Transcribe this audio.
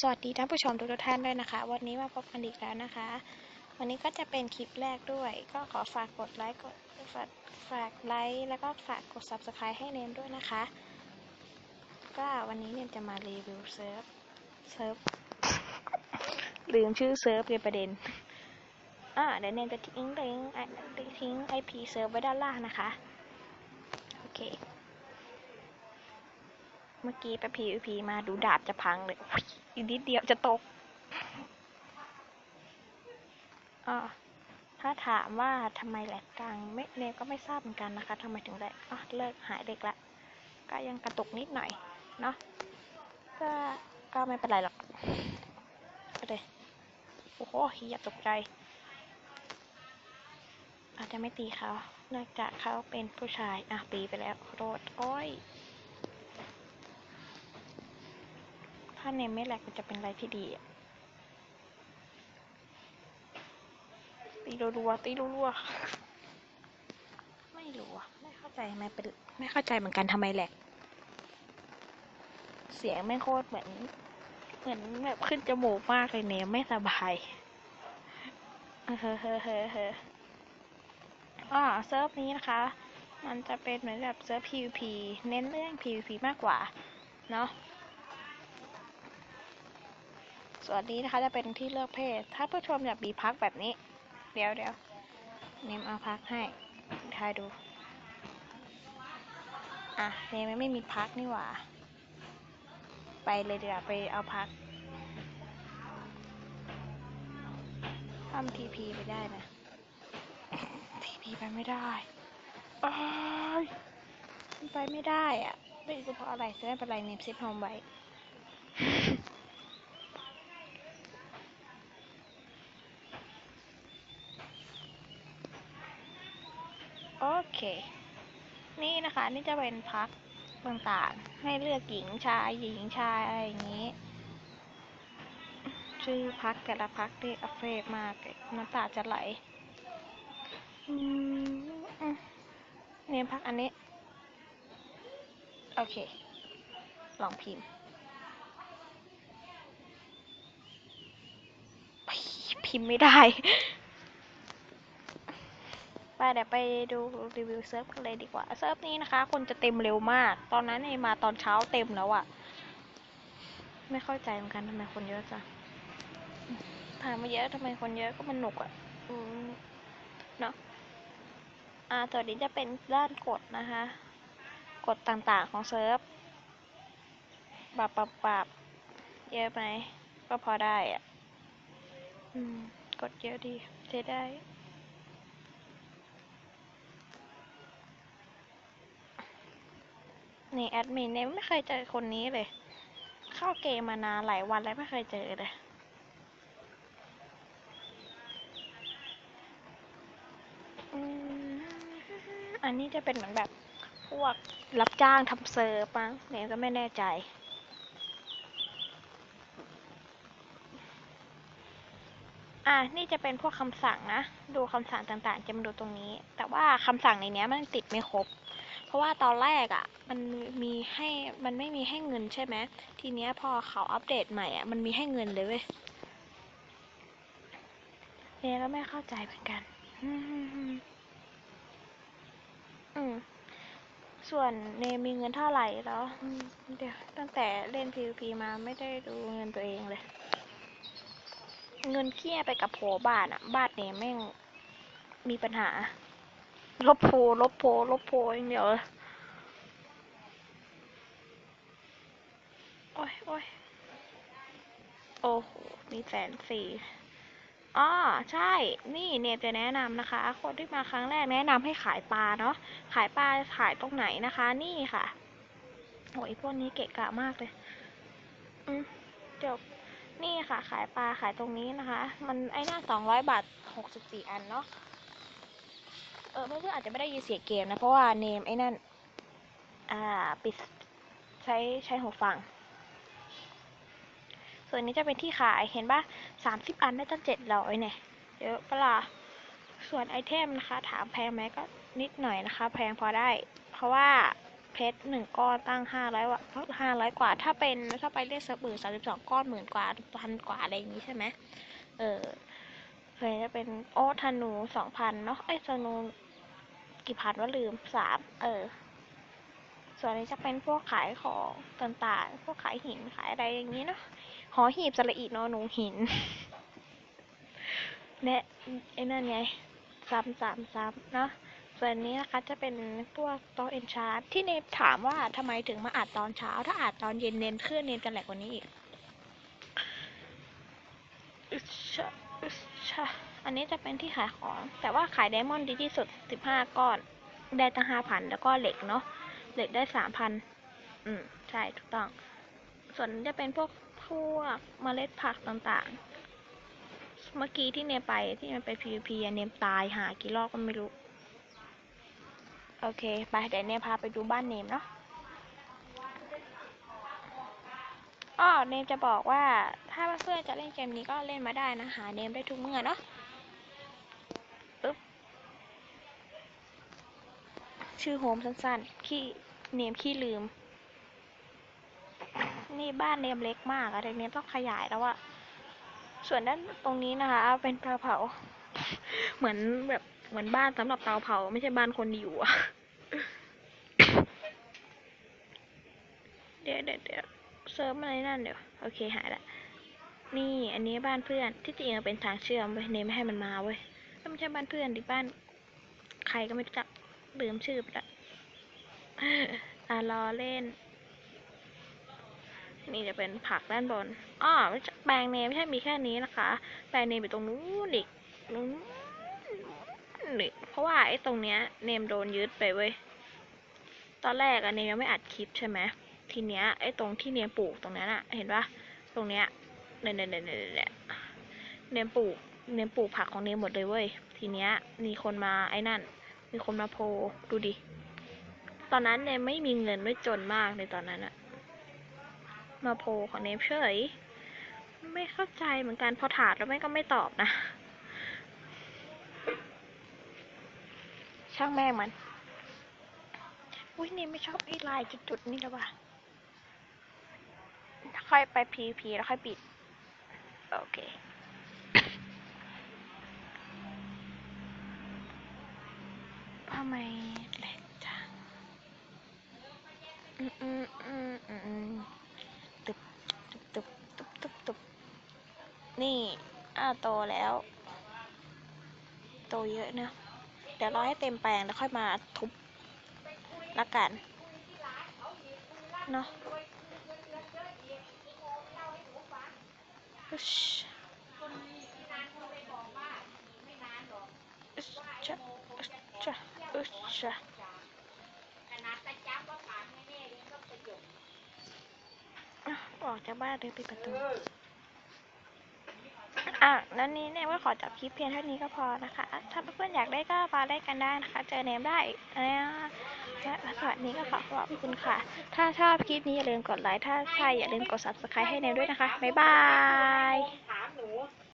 สวัสดีท่านผู้ชมทุกท่านด้วยนะคะ วันนี้มาพบกันอีกแล้วนะคะ วันนี้ก็จะเป็นคลิปแรกด้วย ก็ขอฝากกดไลค์กดฝากฝากไลค์แล้วก็ฝากกด subscribe ให้เนมด้วยนะคะ ก็วันนี้เนมจะมารีวิวเซิร์ฟเซิร์ฟลืมชื่อเซิร์ฟเลยประเด็นอ่าเดี๋ยวเนมจะทิ้งลิงก์อะทิ้ง IP เซิร์ฟไว้ด้านล่างนะคะ โอเค เมื่อกี้ไป PVP มาดูดาบจะพังเลยอีกนิดเดียวจะตกอ่าถ้าถามว่าทำไมแหลกกลางไม่เนมก็ไม่ทราบเหมือนกันนะคะทำไมถึงแหลกอะเลิกหายเด็กละ ก็ยังกระตุกนิดหน่อย เนาะก็ก็ไม่เป็นไรหรอกก็เลยโอ้โหอย่าตกใจ อาจจะไม่ตีเขาเนื่องจากเขาเป็นผู้ชาย อะตีไปแล้วโทษโอ้ย ถ้าเนมไม่แหลกมันจะเป็นอะไรที่ดีอะตีรัวๆตีรัวๆไม่รู้อะไม่เข้าใจทำไมเป็นไม่เข้าใจเหมือนกันทำไมแหลก เสียงไม่โคตรเหมือน เหมือนแบบขึ้นจมูกมากเลยเนมไม่สบายเฮ้อเฮ้อเฮ้อเฮ้ออ่าเซิร์ฟนี้นะคะ มันจะเป็นเหมือนแบบเซิร์ฟ PVP เน้นเรื่อง PVP มากกว่า เนาะ ส่วนนี้นะคะจะเป็นที่เลือกเพศ ถ้าผู้ชมอยากมีพักแบบนี้ เดี๋ยวเดี๋ยวเนมเอาพักให้ทายดู อะเนมไม่มีพักนี่หว่า ไปเลยเดี๋ยวาไปเอาพักทำทีพีไปได้นะทีพีไปไม่ได้อ้ายไปไม่ได้อะไม่รู้เพราะอะไรจะไม่เป็นไรเนมเซฟโฮมไว้ โอเค นี่นะคะนี่จะเป็นพักต่างๆ ให้เลือกหญิงชายหญิงชายอะไรอย่างนี้ ชื่อพักแต่ละพักที่อัฟเฟกมากเลยน้ำตาจะไหลเนี่ยพักอันนี้ โอเค ลองพิมพ์พิมพ์ไม่ได้ เดี๋ยวไปดูรีวิวเซิร์ฟกันเลยดีกว่า เซิร์ฟนี้นะคะ คนจะเต็มเร็วมาก ตอนนั้นเอมาตอนเช้าเต็มแล้วอะไม่เข้าใจเหมือนกันทำไมคนเยอะจังผ่านมาเยอะทำไมคนเยอะก็มันหนุกอะอืมเนาะอ่าตัวนี้จะเป็นด้านกฎนะคะกฎต่างๆของเซิร์ฟปรับปรับปรับเยอะไหมก็พอได้อะอืม กดเยอะดีใช้ได้ นี่แอดมินเนี่ยไม่เคยเจอคนนี้เลย เข้าเกมมานานหลายวันแล้วไม่เคยเจอเลย อันนี้จะเป็นเหมือนแบบพวกรับจ้างทำเซิร์ฟมั้งเนี่ยก็ไม่แน่ใจอะนี่จะเป็นพวกคำสั่งนะ ดูคำสั่งต่างๆ จะมาดูตรงนี้ แต่ว่าคำสั่งในเนี้ยมันติดไม่ครบ ราะว่าตอนแรกอะ่ะ มันมีให้มันไม่มีให้เงินใช่ไหมทีเนี้ยพอเขาอัปเดตใหม่อะ่ะ มันมีให้เงินเลยเว้ยเนี่ยก็ไม่เข้าใจเหมือนกัน อืมอืมส่วนเนมมีเงินเท่าไหร่แล้วอืมเดี๋ยวตั้งแต่เล่น PVP มาไม่ได้ดูเงินตัวเองเลย เงินเคี้ยไปกับโผบ้านอะบ้านเนมแม่งมีปัญหา ลบโพลลบโพลลบโพลอย่างเดียวเลยโอ้ยโอ้ยโอ้โห มีแสนสี่อ๋อใช่ นี่เนมจะแนะนำนะคะ คนที่มาครั้งแรกแนะนำให้ขายปลาเนาะ ขายปลาขายตรงไหนนะคะ นี่ค่ะโอ้ยพวกนี้เกะกะมากเลย อืมจบนี่ค่ะ ขายปลาขายตรงนี้นะคะ มันไอ้หน้าสองร้อยบาทหกสิบสี่อันเนาะ เออเพื่อนๆอาจจะไม่ได้ยินเสียงเกมนะ เพราะว่าเนมไอ้นั่น อ่า ปิดใช้ใช้หูฟัง ส่วนนี้จะเป็นที่ขายเห็นปะสามสิบอันได้ตั้งเจ็ดร้อยเนี่ยเยอะปะล่ะส่วนไอเทมนะคะ ถามแพงไหมก็นิดหน่อยนะคะ แพงพอได้ เพราะว่าเพชรหนึ่งก้อนตั้งห้าร้อยว่าห้าร้อยกว่า ถ้าเป็นถ้าไปเล่นเซิร์ฟอื่นสามสิบสองก้อนหมื่นกว่าพันกว่าอะไรอย่างนี้ใช่ไหมเออ เคยจะเป็นโอ้ธนูสองพันเนาะไอ้ธนูกี่พันว่าลืมสามเออ ส่วนนี้จะเป็นพวกขายของต่างๆ พวกขายหินขายอะไรอย่างนี้เนาะหอหีบสระอีนอหนูหินและไอ้นั่นไงซ้ำซ้ำซ้ำเนาะส่วนนี้นะคะจะเป็นพวกโต๊ะเอนชาร์ที่เนมถามว่าทำไมถึงมาอัดตอนเช้า ถ้าอัดตอนเย็นเนมเคลื่อนเนมกันแหลกกว่านี้อีก นนี้จะเป็นที่ขายของ แต่ว่าขายไดมอนด์ดีที่สุด 15 ก้อน ได้ตั้ง5,000แล้วก็เหล็กเนาะ เหล็กได้3,000อืม ใช่ ถูกต้อง ส่วนจะเป็นพวกพวกเมล็ดผักต่างๆ เมื่อกี้ที่เนมไปที่มันไป PVP เนมตายหากี่รอบก็ไม่รู้ โอเค ไปเดี๋ยวเนมพาไปดูบ้านเนมเนาะอ้อเนมจะบอกว่าถ้าเพื่อนจะเล่นเกมนี้ก็เล่นมาได้นะ หาเนมได้ทุกเมื่อเนาะปึ๊บ ชื่อโฮมสั้นๆ ขี้เนมขี้ลืม นี่บ้านเนมเล็กมากอะเดี๋ยวเนมต้องขยายแล้วอะส่วนด้านตรงนี้นะคะ เป็นเตาเผา เหมือนแบบเหมือนบ้านสำหรับเตาเผา ไม่ใช่บ้านคนอยู่อะเดี๋ยวเดี๋ยวเดี๋ยวเซิร์ฟอะไรนั่นเดี๋ยวโอเคหายละนี่อันนี้บ้านเพื่อนที่จริงเป็นทางเชื่อมเว้ยเนมไม่ให้มันมาเว้ยไม่ใช่บ้านเพื่อนดิบ้าน ใครก็ไม่รู้จัก ลืมชื่อไปละอะรอเล่น นี่จะเป็นผักด้านบนอ้อแปลงเนมไม่ใช่มีแค่นี้นะคะ แปลงเนมอยู่ตรงนู้นอีกนู้นอีกเพราะว่าไอ้ตรงเนี้ย เนมโดนยึดไปเว้ย ตอนแรกอะเนมยังไม่อัดคลิปใช่ไหมทีเนี้ยไอ้ตรงที่เนมปลูกตรงนั้นอะเห็นปะตรงเนี้ยเนี่ยเนี่ยเนี่ยเนี่ยเนี่ยเนมปลูกเนมปลูกผักของเนมหมดเลยเว้ย ทีเนี้ยมีคนมาไอ้นั่น มีคนมาโพดูดิ ตอนนั้นเนมไม่มีเงินไม่จนมากในตอนนั้นอะมาโพของเนมเฉย ไม่เข้าใจเหมือนกันพอถามแล้วแม่ก็ไม่ตอบนะ ช่างแม่มัน อุ้ยเนมไม่ชอบไอ้ลายจุดๆนี่แล้วว่ะค่อยไปพีพีแล้วค่อยปิด โอเคำไมแหลกจัง อืมอืมอืมอืมตึบตึบตึบตึบตึบตึบนี่ อ้าวโตแล้ว โตเยอะนะ เดี๋ยวรอให้เต็มแปลงแล้วค่อยมาทุบละกัน เนาะอึชอึชจะอึชจะ อึชจะอะออกจากบ้านเดินปิดประตู อะ แล้วนี้เนี่ยว่าขอจับคลิปเพียงเท่านี้ก็พอนะคะ ถ้าเพื่อนๆอยากได้ก็มาเล่นกันได้นะคะ เจอเนมได้นะและสวัสดีก็ขอขอบคุณค่ะ ถ้าชอบคลิปนี้อย่าลืมกดไลค์ ถ้าใช่อย่าลืมกด subscribe ให้เนมด้วยนะคะ บ๊ายบายถามหนู